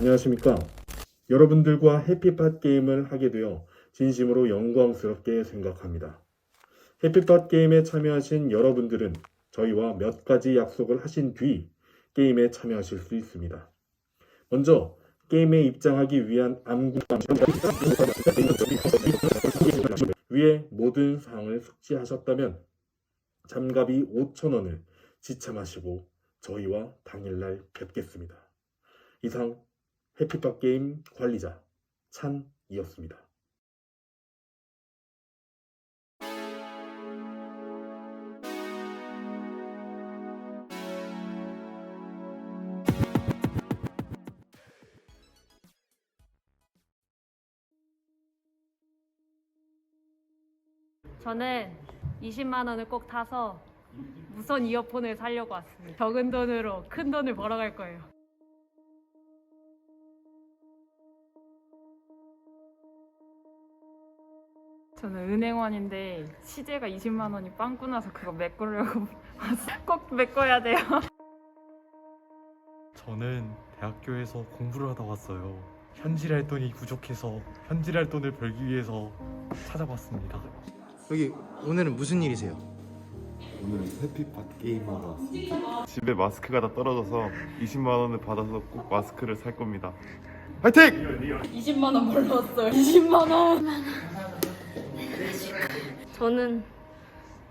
안녕하십니까. 여러분들과 해피팟 게임을 하게 되어 진심으로 영광스럽게 생각합니다. 해피팟 게임에 참여하신 여러분들은 저희와 몇 가지 약속을 하신 뒤 게임에 참여하실 수 있습니다. 먼저 게임에 입장하기 위한 암구 위에 모든 사항을 숙지하셨다면 잠갑이 5,000원을 지참하시고 저희와 당일날 뵙겠습니다. 이상 해피팟 게임 관리자 찬이었습니다. 저는 20만 원을 꼭 타서 무선 이어폰을 사려고 왔습니다. 적은 돈으로 큰 돈을 벌어갈 거예요. 저는 은행원인데 시제가 20만 원이 빵꾸 나서 그거 메꾸려고 왔어요. 꼭 메꿔야 돼요. 저는 대학교에서 공부를 하다 왔어요. 현질 할 돈이 부족해서 현질 할 돈을 벌기 위해서 찾아봤습니다. 여기 오늘은 무슨 일이세요? 오늘 해피팟 게임하러 왔습니다. 집에 마스크가 다 떨어져서 20만 원을 받아서 꼭 마스크를 살 겁니다. 화이팅! 20만 원 벌었어요. 20만 원. 저는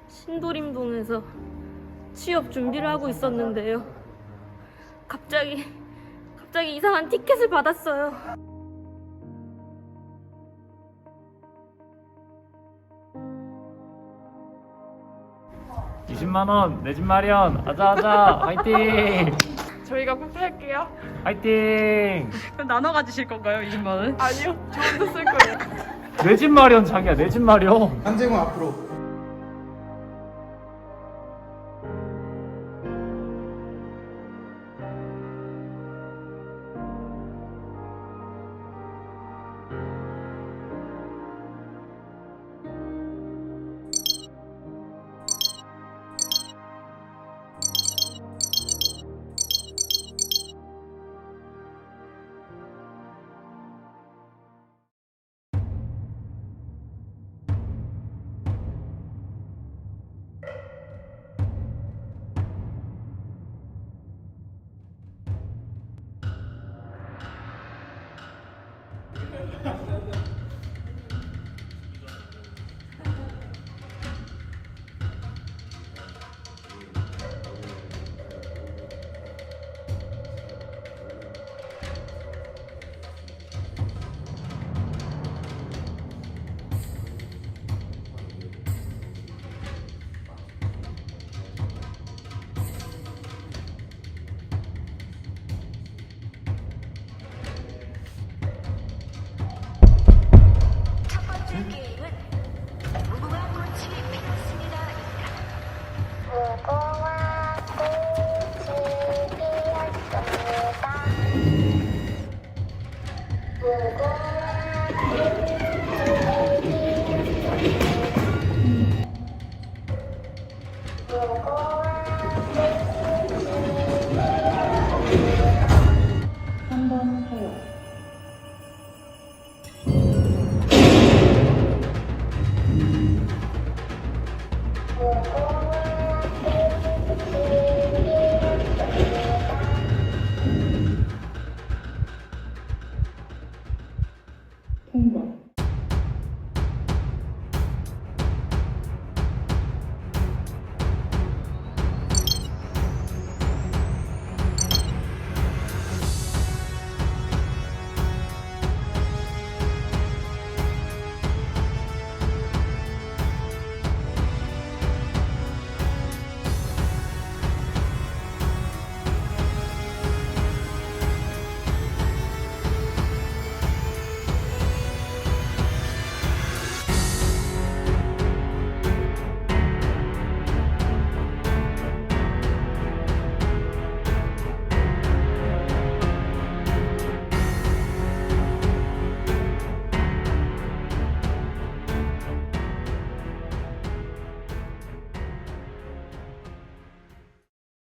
신도림동에서 취업 준비를 하고 있었는데요. 갑자기 갑자기 이상한 티켓을 받았어요. 내집 마련 아자 아자 화이팅 저희가 꼭 팔게요. 화이팅 그럼 나눠 가지실 건가요, 20만 원? 아니요, 저 혼자 쓸 거예요. 내 집 마련 자기야 내 집 마련 한재웅 앞으로 무궁